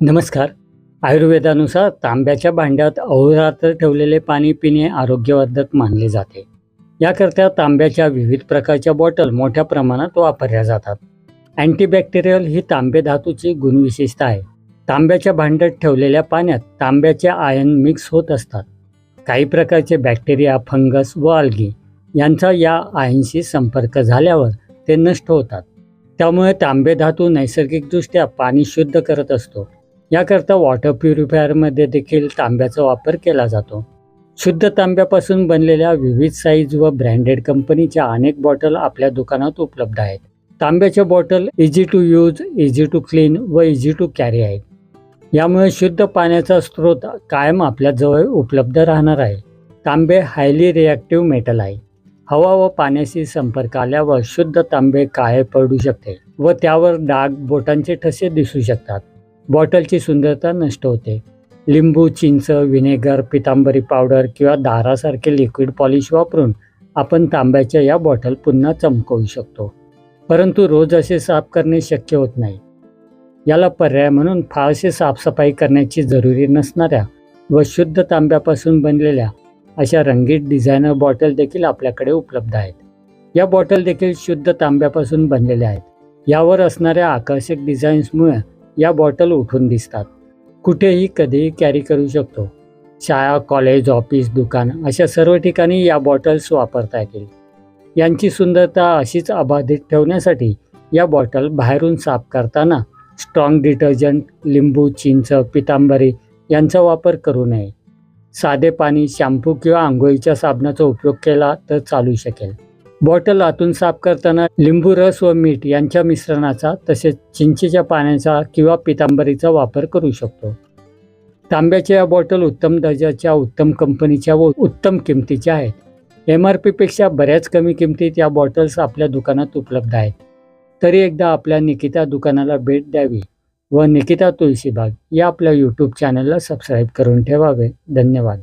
नमस्कार. आयुर्वेदानुसार तांब्याच्या भांड्यात अहोरात्र ठेवलेले पाणी पिणे आरोग्यवर्धक मानले जाते. याकरता तांब्याच्या विविध प्रकारच्या बॉटल मोठ्या प्रमाणात वापरल्या जातात. अँटीबॅक्टेरियल ही तांबे धातूची गुणविशेषता आहे. तांब्याच्या भांड्यात ठेवलेल्या पाण्यात तांब्याचे आयन मिक्स होत असतात. काही प्रकारचे बॅक्टेरिया फंगस व आल्गी यांचा या आयनशी संपर्क झाल्यावर ते नष्ट होतात. त्यामुळे तांबे धातू नैसर्गिकदृष्ट्या पाणी शुद्ध करत असतो. याकरता वॉटर प्युरिफायरमध्ये देखील तांब्याचा वापर केला जातो. शुद्ध तांब्यापासून बनलेल्या विविध साईज व ब्रँडेड कंपनीच्या अनेक बॉटल आपल्या दुकानात उपलब्ध आहेत. तांब्याच्या bottle easy to use easy to clean व इझी टू कॅरी आहेत. यामुळे शुद्ध पाण्याचा स्रोत कायम आपल्याजवळ उपलब्ध राहणार आहे. तांबे हायली रिॲक्टिव्ह मेटल आहे. हवा व पाण्याशी संपर्क आल्यावर शुद्ध तांबे काळे पडू शकते व त्यावर डाग बोटांचे ठसे दिसू शकतात. बॉटलची सुंदरता नष्ट होते. लिंबू चिंच व्हिनेगर पितांबरी पावडर किंवा दारासारखे लिक्विड पॉलिश वापरून आपण तांब्याच्या या बॉटल पुन्हा चमकवू शकतो. परंतु रोज असे साफ करणे शक्य होत नाही. याला पर्याय म्हणून फारसे साफसफाई करण्याची जरुरी नसणाऱ्या व शुद्ध तांब्यापासून बनलेल्या अशा रंगीत डिझायनर बॉटल देखील आपल्याकडे उपलब्ध आहेत. या बॉटल देखील शुद्ध तांब्यापासून बनलेल्या आहेत. यावर असणाऱ्या आकर्षक डिझाईन्समुळे या बॉटल उठून दिसतात. कुठेही कधीही कॅरी करू शकतो. शाळा कॉलेज ऑफिस दुकान अशा सर्व ठिकाणी या बॉटल्स वापरता येतील. यांची सुंदरता अशीच अबाधित ठेवण्यासाठी या बॉटल बाहेरून साफ करताना स्ट्रॉंग डिटर्जंट लिंबू चिंच पितांबरी यांचा वापर करू नये. साधे पाणी शॅम्पू किंवा आंघोळीच्या साबणाचा उपयोग केला तर चालू शकेल. बॉटल आतून साफ करताना लिंबू रस व मीठ यांच्या मिश्रणाचा तसेच चिंचेच्या पाण्याचा किंवा पितांबरीचा वापर करू शकतो. तांब्याच्या या बॉटल उत्तम दर्जाच्या उत्तम कंपनीच्या व उत्तम किमतीच्या आहेत. एम आर पीपेक्षा बऱ्याच कमी किमतीत या बॉटल्स आपल्या दुकानात उपलब्ध आहेत. तरी एकदा आपल्या निकिता दुकानाला भेट द्यावी व निकिता तुळशीबाग या आपल्या यूट्यूब चॅनलला सबस्क्राईब करून ठेवावे. धन्यवाद.